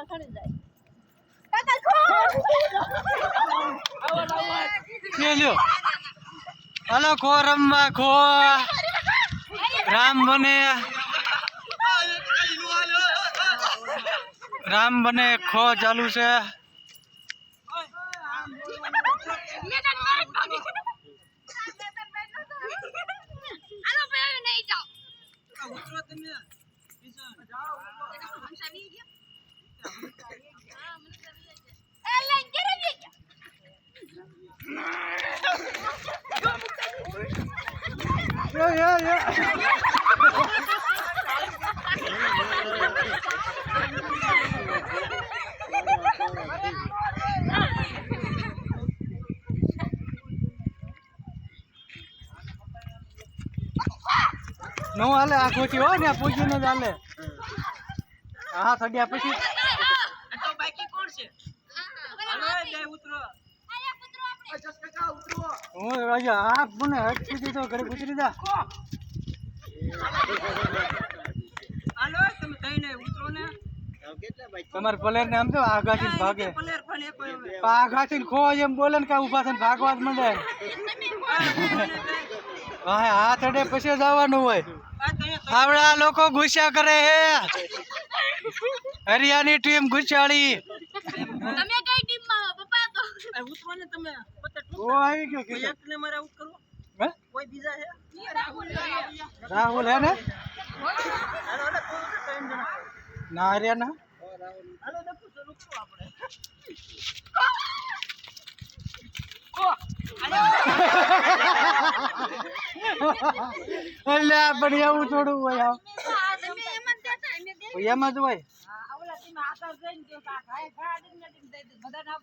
આગળ ખડી જાય કાકા ખો લ્યો લ્યો હાલો ખો રમવા ખો. રામ બને. રામ બને ખો ચાલુ છે. યો, યો, યો. નો હાલે આ ખોટી હોય ને આ પૂછીને જ હાલે. હા થડ્યા પછી. હું રાજા આ મને હટકી દીધો ઘરે પૂછી લીધા. તમારે પ્લેયર ને આમ તો આઘાથી ભાગે આઘાથી ખો એમ બોલે ને કા ઊભા થઈને ભાગવા જ માંડે. હા હાથ અડે પછી જવાનું હોય. આવડા લોકો ગુસ્સા કરે હે. હરિયાની ટીમ ગુસ્સાળી તમે કઈ ટીમમાં પપ્પા તો. ઓ આવી ગયો કે હે? રાહુલ હે ને? ના હરિયા ના. એટલે આ પણ એવું થોડું હોય આમ. તમે એમ જ દેતા અમે દે એમાં જ હોય. આપણે તમે આગળ જઈને કે આ ઘાય ઘા દઈને દઈ બધા ના